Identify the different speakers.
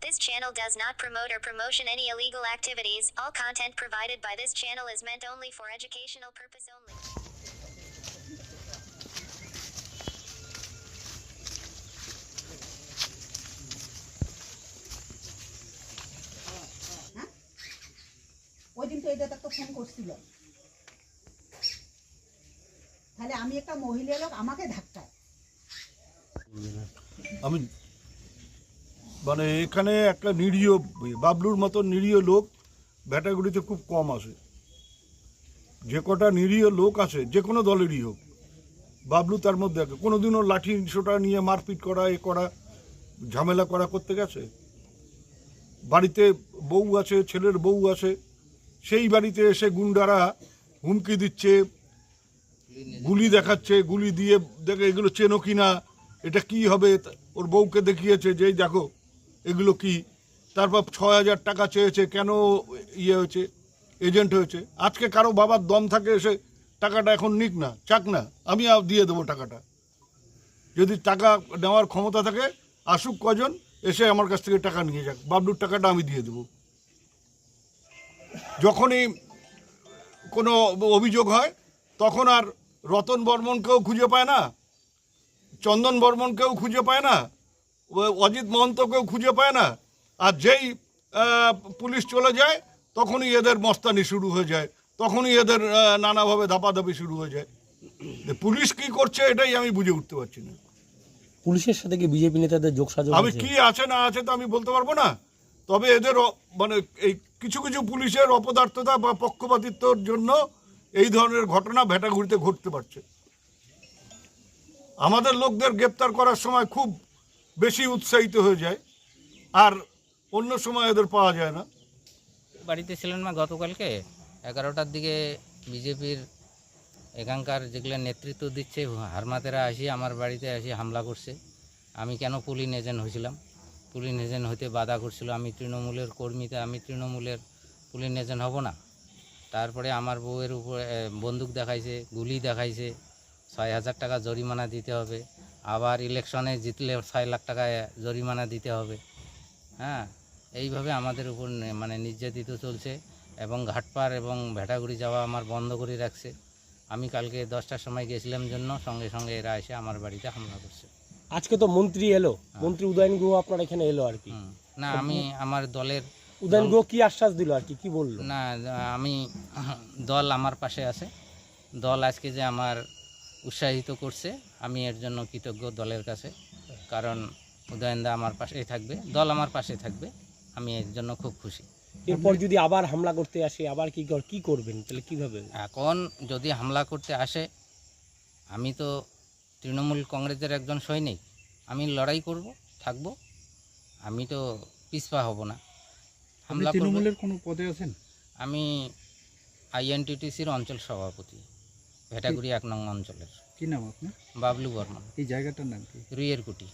Speaker 1: This channel does not promote or promotion any illegal activities. All content provided by this channel is meant only for educational purpose only.
Speaker 2: ওই দিন তো এটা একটা phone করছিল তাহলে আমি একটা মহিলা লোক, আমাকে ধাক্কায়।
Speaker 3: আমি মানে এখানে একটা নিরীহ, বাবলুর মতো নিরীহ লোক ভ্যাটাগুড়িতে খুব কম আসে। যে কটা নিরীহ লোক আছে, যে কোনো দলেরই হোক, বাবলু তার মধ্যে আছে কোনোদিনও লাঠি সোটা নিয়ে মারপিট করা, এ করা, ঝামেলা করা করতে গেছে? বাড়িতে বউ আছে, ছেলের বউ আছে, সেই বাড়িতে এসে গুন্ডারা হুমকি দিচ্ছে গুলি দেখাচ্ছে, গুলি দিয়ে দেখে এগুলো চেনো কিনা, এটা কি হবে? ওর বউকে দেখিয়েছে যেই দেখো, এগুলো কি? তারপর ছ হাজার টাকা চেয়েছে, কেন ইয়ে হয়েছে, এজেন্ট হয়েছে? আজকে কারও বাবার দম থাকে এসে টাকাটা এখন নিক না, চাক না, আমি দিয়ে দেবো টাকাটা। যদি টাকা নেওয়ার ক্ষমতা থাকে, আসুক কজন, এসে আমার কাছ থেকে টাকা নিয়ে যাক, বাবলুর টাকাটা আমি দিয়ে দেবো। যখনই কোনো অভিযোগ হয়, তখন আর রতন বর্মনকেও খুঁজে পায় না চন্দন বর্মনকেও খুঁজে পায় না অজিত মহন্তকেও খুঁজে পায় না আর যেই পুলিশ চলে যায় তখনই এদের মস্তানি শুরু হয়ে যায় তখনই এদের নানাভাবে ধাপাধাপি শুরু হয়ে যায় পুলিশ কি করছে এটাই আমি বুঝে উঠতে পারছি না
Speaker 4: পুলিশের সাথে কি বিজেপি নেতাদের যোগ যোগসাযোগ
Speaker 3: আমি? কি আছে না আছে তো আমি বলতে পারব না তবে এদের মানে এই কিছু কিছু পুলিশের অপদার্থতা বা পক্ষপাতিত্বর জন্য এই ধরনের ঘটনা ভেটাঘুরিতে ঘটতে পারছে। আমাদের লোকদের গ্রেপ্তার করার সময় খুব বেশি উৎসাহিত হয়ে যায়, আর অন্য সময় এদের পাওয়া যায় না।
Speaker 5: বাড়িতে ছিলেন না গতকালকে, এগারোটার দিকে বিজেপির এখানকার যেগুলো নেতৃত্ব দিচ্ছে হারমাতেরা আসি, আমার বাড়িতে আসি, হামলা করছে। আমি কেন পুলিন এজেন্ট হয়েছিলাম? পুলিন এজেন্ট হইতে বাধা করছিল, আমি তৃণমূলের কর্মীতে, আমি তৃণমূলের পুলিন এজেন্ট হব না? তারপরে আমার বউয়ের উপরে বন্দুক দেখাইছে গুলি দেখাইছে ছয় হাজার টাকা জরিমানা দিতে হবে। আবার ইলেকশনে জিতলে ছয় লাখ টাকা জরিমানা দিতে হবে। হ্যাঁ এইভাবে আমাদের উপর মানে নির্যাতিত চলছে এবং ঘাটপাড় এবং ভেটাগুড়ি যাওয়া আমার বন্ধ করে রাখছে। আমি কালকে দশটার সময় গেছিলাম জন্য সঙ্গে সঙ্গে এরা এসে আমার বাড়িতে হামলা করছে।
Speaker 4: আজকে তো মন্ত্রী এলো মন্ত্রী উদয়ন গুহ আপনার এখানে এলো আর কি।
Speaker 5: না আমি আমার দলের
Speaker 4: উদয়ন গুহ কি আশ্বাস দিল আর কি? কি বলল?
Speaker 5: না আমি দল আমার পাশে আছে। দল আজকে যে আমার উৎসাহিত করছে আমি এর জন্য কৃতজ্ঞ দলের কাছে। কারণ উদয়নদা আমার পাশেই থাকবে দল আমার পাশে থাকবে আমি এর জন্য খুব খুশি।
Speaker 4: এরপর যদি আবার হামলা করতে আসে আবার কি কর- কি করবেন? তাহলে কীভাবে?
Speaker 5: এখন যদি হামলা করতে আসে আমি তো তৃণমূল কংগ্রেসের একজন সৈনিক আমি লড়াই করব থাকব। আমি তো পিছপা হব না। হামলা
Speaker 6: তৃণমূলের কোনো পদে আছেন?
Speaker 5: আমি আইএনটিটিসির অঞ্চল সভাপতি ভেটাগুড়ি এক নং অঞ্চলের।
Speaker 6: কি নাম আপনার?
Speaker 5: বাবলু বর্মন।
Speaker 6: এই জায়গাটার নাম কি?
Speaker 5: রুইয়ের কুটি